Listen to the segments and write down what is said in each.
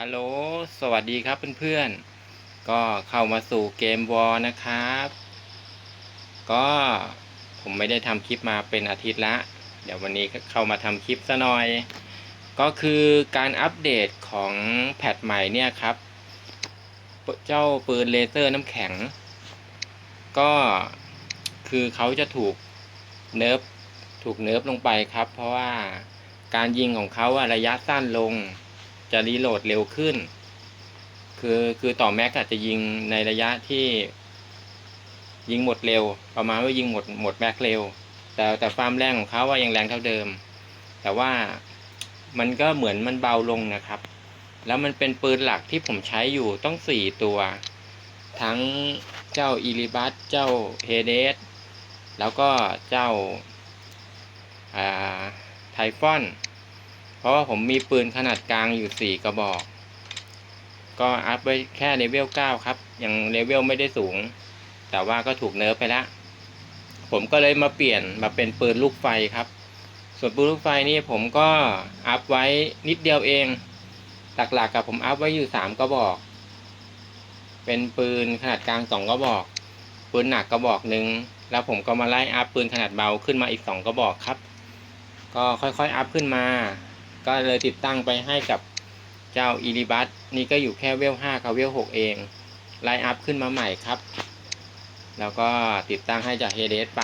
ฮัลโหล สวัสดีครับเพื่อนๆ ก็เข้ามาสู่เกมวอลนะครับ ก็ผมไม่ได้ทำคลิปมาเป็นอาทิตย์ละ เดี๋ยววันนี้ก็เข้ามาทำคลิปซะหน่อย ก็คือการอัปเดตของแพทใหม่เนี่ยครับ เจ้าปืนเลเซอร์น้ำแข็ง ก็คือเขาจะถูกเนิร์ฟถูกเนิร์ฟลงไปครับ เพราะว่าการยิงของเขาอะระยะสั้นลง จะรีโหลดเร็วขึ้น คือคือต่อแม็กอาจจะยิงในระยะที่ ยิงหมดเร็ว ประมาณว่ายิงหมดหมดแม็กเร็ว แต่แต่ความแรงของเขาว่ายังแรงเท่าเดิม แต่ว่ามันก็เหมือนมันเบาลงนะครับ แล้วมันเป็นปืนหลักที่ผมใช้อยู่ต้องสี่ตัว ทั้งเจ้าอิริบัสเจ้าเฮเดสแล้วก็เจ้าไทฟอน ราะว่าผมมีปืนขนาดกลางอยู่4กระบอก ก็อัพไว้แค่เลเวล9ครับ ยังเลเวลไม่ได้สูง แต่ว่าก็ถูกเนิร์ฟไปแล้วผมก็เลยมาเปลี่ยนมาเป็นปืนลูกไฟครับ ส่วนปืนลูกไฟนี่ผมก็อัพไว้นิดเดียวเอง หลักๆกับผมอัพไว้อยู่3กระบอก เป็นปืนขนาดกลาง2กระบอก ปืนหนักกระบอกหนึ่งแล้วผมก็มาไล่อัพปืนขนาดเบาขึ้นมาอีก2กระบอกครับ ก็ค่อยๆอัพขึ้นมา ก็เลยติดตั้งไปให้กับเจ้าอีริบัสนี่ก็อยู่แค่เวล5กับเวล6เองไลน์อัพขึ้นมาใหม่ครับ แล้วก็ติดตั้งให้จากเฮเดสไป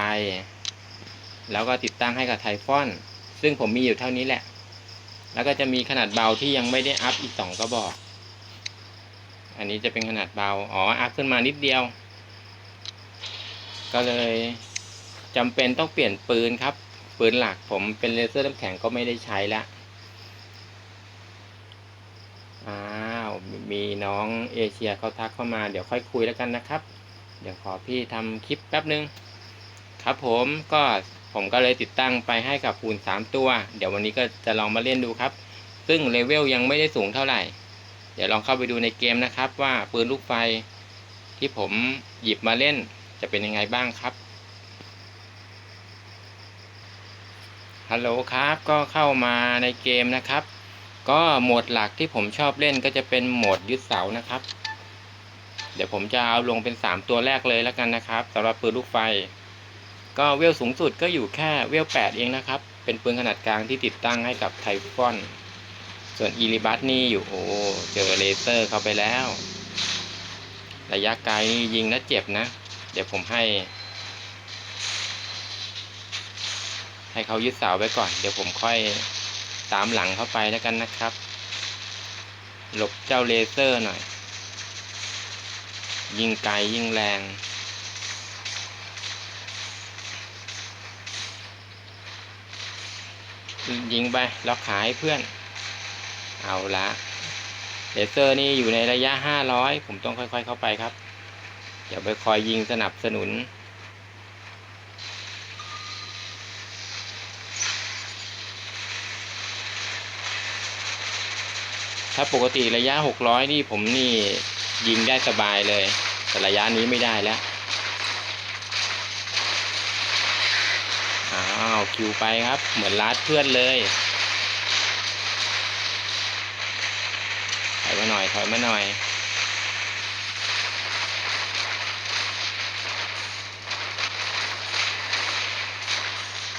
แล้วก็ติดตั้งให้กับไทฟอน ซึ่งผมมีอยู่เท่านี้แหละ แล้วก็จะมีขนาดเบาที่ยังไม่ได้อัพอีก2กระบอก อันนี้จะเป็นขนาดเบา อ๋อ อัพขึ้นมานิดเดียว ก็เลยจำเป็นต้องเปลี่ยนปืนครับ ปืนหลักผมเป็นเลเซอร์น้ำแข็งก็ไม่ได้ใช้แล้ว อ้าว มีน้องเอเชียเขาทักเข้ามาเดี๋ยวค่อยคุยแล้วกันนะครับ เดี๋ยวขอพี่ทำคลิปแป๊บนึง ครับผมก็ผมก็เลยติดตั้งไปให้กับปูน3ตัว เดี๋ยววันนี้ก็จะลองมาเล่นดูครับ ซึ่งเลเวลยังไม่ได้สูงเท่าไหร่ เดี๋ยวลองเข้าไปดูในเกมนะครับ ว่าปืนลูกไฟที่ผมหยิบมาเล่นจะเป็นยังไงบ้างครับฮัลโหลครับก็เข้ามาในเกมนะครับ ก็โหมดหลักที่ผมชอบเล่นก็จะเป็นโหมดยึดเสานะครับ เดี๋ยวผมจะเอาลงเป็น 3 ตัวแรกเลยแล้วกันนะครับสำหรับปืนลูกไฟ ก็เวลสูงสุดก็อยู่แค่เวล8 เองนะครับ เป็นปืนขนาดกลางที่ติดตั้งให้กับไทฟอน ส่วนอีริบัสนี่อยู่โอ้เจอเลเซอร์เข้าไปแล้ว ระยะไกลนี่ยิงแล้วเจ็บนะ เดี๋ยวผมให้ ให้เขายึดเสาไว้ก่อน เดี๋ยวผมค่อย ตามหลังเข้าไปแล้วกันนะครับ หลบเจ้าเลเซอร์หน่อย ยิงไกลยิงแรง ยิงไปล็อกขาให้เพื่อน เอาละเลเซอร์นี่อยู่ในระยะ 500 ผมต้องค่อยๆเข้าไปครับ อย่าไปคอยยิงสนับสนุน ถ้าปกติระยะ 600 นี่ผมนี่ยิงได้สบายเลย แต่ระยะนี้ไม่ได้แล้ว อ้าวคิวไปครับ เหมือนลาดเพื่อนเลยถอยมาหน่อยถอยมาหน่อย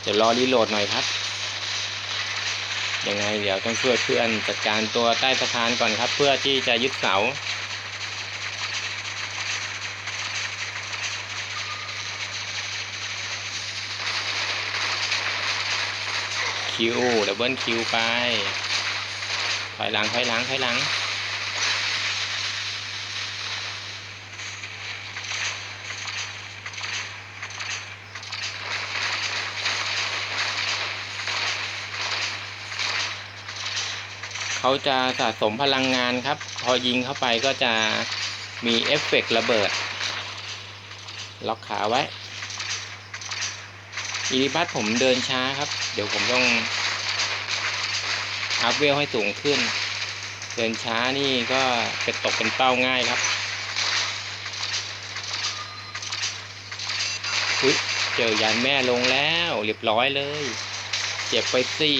เดี๋ยวรอรีโหลดหน่อยครับ ยังไงเดี๋ยวต้องช่วยเพื่อนจัดการตัวใต้สะพานก่อนครับ เพื่อที่จะยึดเสาคิวดับเบิลคิวไปถอยหลังถอยหลังถอยหลัง เขาจะสะสมพลังงานครับ พอยิงเข้าไปก็จะมีเอฟเฟกต์ระเบิด ล็อกขาไว้อีริบัสผมเดินช้าครับ เดี๋ยวผมต้องอัพเวลให้สูงขึ้น เดินช้านี่ก็เป็นตกเป็นเป้าง่ายครับอุ๊ยเจอยานแม่ลงแล้วเรียบร้อยเลย เจ็บไปสี่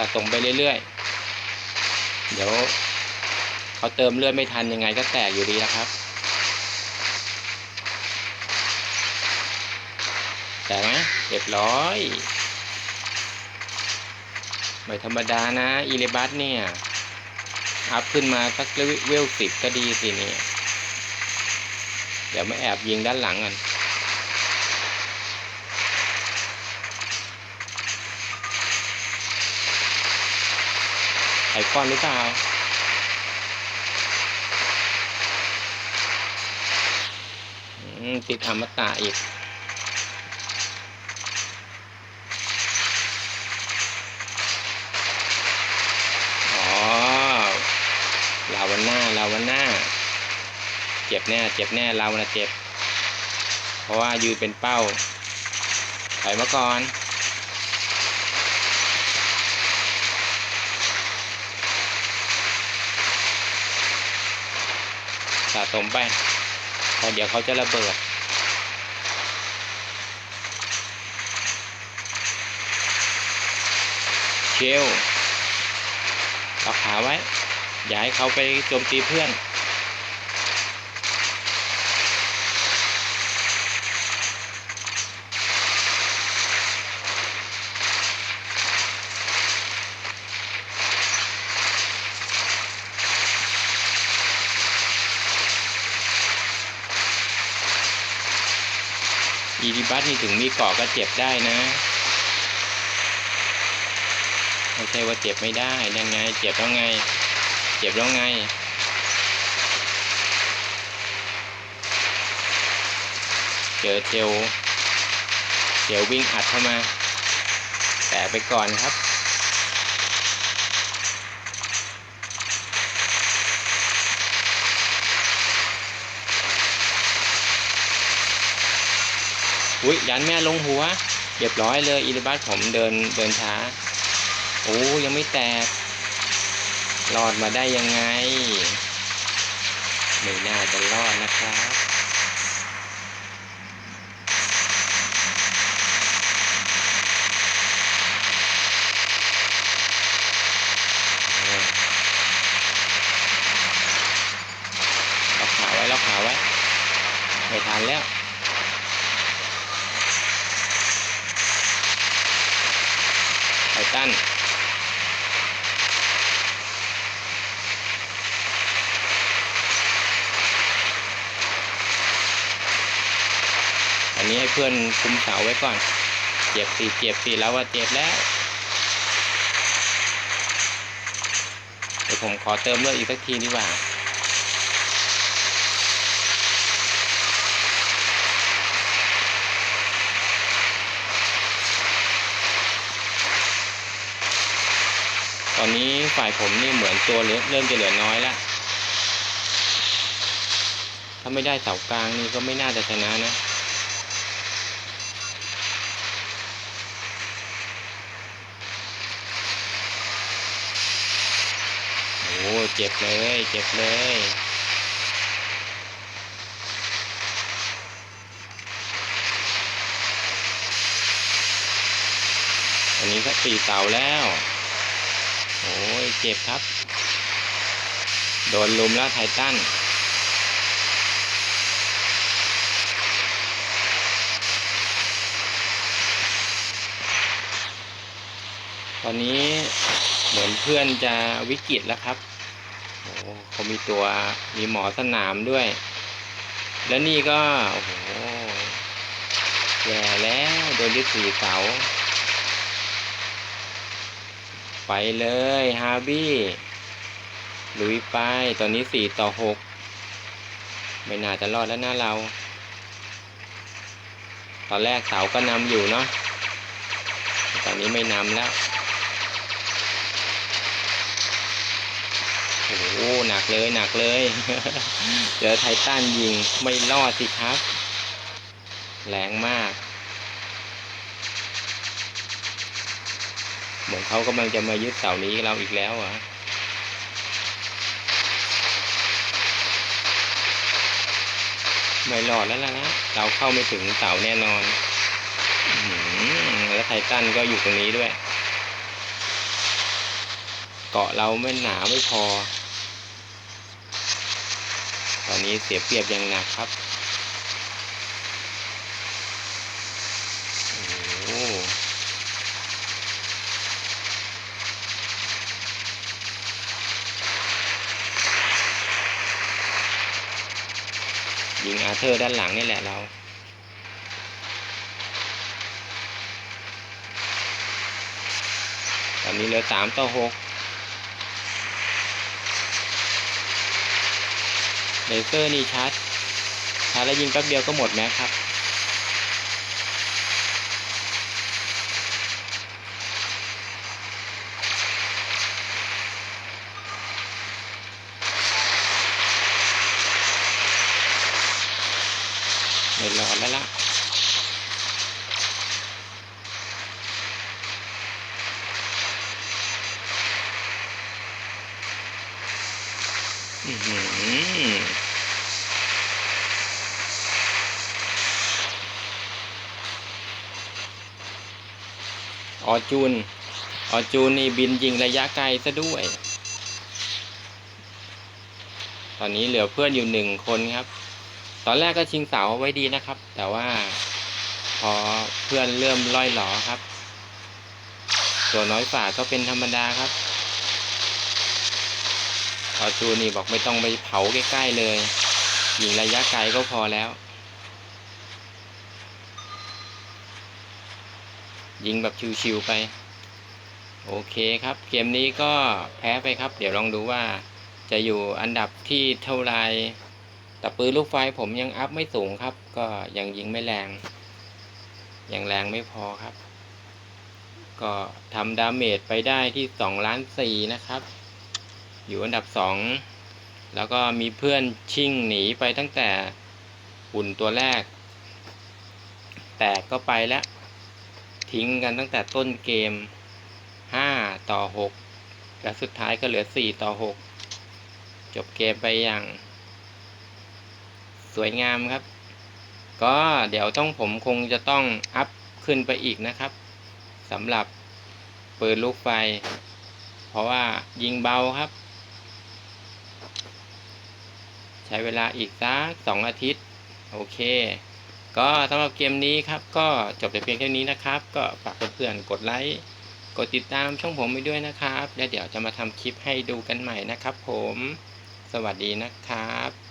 ะสมไปเรื่อยๆ เดี๋ยวเขาเติมเลือดไม่ทันยังไงก็แตกอยู่ดีแล้วครับ แตกไหมเรียบร้อย ไม่ธรรมดานะอีเลบัสเนี่ย อัพขึ้นมาสักเวลสิบก็ดีสิเนี่ย เดี๋ยวมาแอบยิงด้านหลังกัน ไอคอนหรือเปล่าอืมติดอมตะอีก อ๋อ ลาวันหน้า ลาวันหน้า เจ็บแน่ เจ็บแน่เรานเจ็บ เพราะว่ายืนเป็นเป้าถอยมาก่อน สะสมไปแต่เดี๋ยวเขาจะระเบิด เชลเอาขาไว้ อย่าให้เขาไปโจมตีเพื่อน อีบัสนี่ถึงมีเกาะก็เจ็บได้นะ ไม่ใช่ว่าเจ็บไม่ได้ยังไง เจ็บแล้วไง เจ็บแล้วไง เจอเทลเทลวิ่งอัดเข้ามา แต่ไปก่อนครับ อุ้ยยันแม่ลงหัวเรียบร้อยเลยอีลิบัสผมเดินเดินช้า โอ้ยังไม่แตกรอดมาได้ยังไง ไม่น่าจะรอดนะครับ ล็อกขาไว้ล็อกขาไว้ ไม่ทันแล้ว ไททันอันนี้ให้เพื่อน คุมเสาไว้ก่อน เจ็บสิเจ็บสิแล้วว่าเจ็บแล้ว เดี๋ยวผมขอเติมเลือดอีกสักทีดีกว่าตอนนี้ฝ่ายผมนี่เหมือนตัวเริ่มเริ่มจะเหลือน้อยแล้ว ถ้าไม่ได้เสากลางนี่ก็ไม่น่าจะชนะนะ เจ็บเลย เจ็บเลย อันนี้ก็สี่เสาแล้ว โอ้ย เจ็บครับ โดนลุมแล้วไททันตอนนี้เหมือนเพื่อนจะวิกฤตแล้วครับ โอ้เขามีตัวมีหมอสนามด้วย แล้วนี่ก็ โอ้โหแย่แล้วโดนยึดสี่เสา ไปเลยฮาร์บี้ลุยไปตอนนี้สี่ต่อหกไม่น่าจะรอดแล้วนะเรา ตอนแรกเสาก็นำอยู่เนาะตอนนี้ไม่นำแล้ว โอ้โหหนักเลยหนักเลย เจอไททันยิงไม่รอดสิครับ แรงมาก เหมือนเขากำลังจะมายึดเสานี้เราอีกแล้วอะไม่รอดแล้วล่ะนะเราเข้าไม่ถึงเสาแน่นอนแล้วไททันก็อยู่ตรงนี้ด้วย เกาะเราไม่หนาไม่พอ ตอนนี้เสียเปรียบอย่างหนักครับยิงอาเธอร์ด้านหลังนี่แหละเราตอนนี้เหลือสามต่อหก เลเซอร์นี่ชาร์จชาร์จแล้วยิงแป๊บเดียวก็หมดแม็กครับไม่รอแล้วล่ะ อื้อหือ ออจูน ออจูนนี่บินยิงระยะไกลซะด้วย ตอนนี้เหลือเพื่อนอยู่หนึ่งคนครับ ตอนแรกก็ชิงเสาเอาไว้ดีนะครับ แต่ว่าพอเพื่อนเริ่มล่อยหลอครับ ตัวน้อยฝ่าก็เป็นธรรมดาครับออจูนี่บอกไม่ต้องไปเผาใกล้ๆเลยยิงระยะไกลก็พอแล้ว ยิงแบบชิวๆไป โอเคครับ เกมนี้ก็แพ้ไปครับ เดี๋ยวลองดูว่าจะอยู่อันดับที่เท่าไรแต่ปืนลูกไฟผมยังอัพไม่สูงครับ ก็ยังยิงไม่แรง ยังแรงไม่พอครับ ก็ทำดาเมจไปได้ที่สองล้านสี่นะครับ อยู่อันดับสองแล้วก็มีเพื่อนชิ่งหนีไปตั้งแต่หุ่นตัวแรก แตกก็ไปแล้ว ทิ้งกันตั้งแต่ต้นเกม 5 ต่อ 6 และสุดท้ายก็เหลือ 4 ต่อ 6 จบเกมไปอย่าง สวยงามครับ ก็เดี๋ยวต้องผมคงจะต้องอัพขึ้นไปอีกนะครับสำหรับปืนลูกไฟ เพราะว่ายิงเบาครับ ใช้เวลาอีกสักสองอาทิตย์ โอเค ก็สำหรับเกมนี้ครับ ก็จบแต่เพียงแค่นี้นะครับ ก็ฝากเพื่อนๆกดไลค์กดติดตามช่องผมไปด้วยนะครับแล้วเดี๋ยวจะมาทำคลิปให้ดูกันใหม่นะครับ ผม สวัสดีนะครับ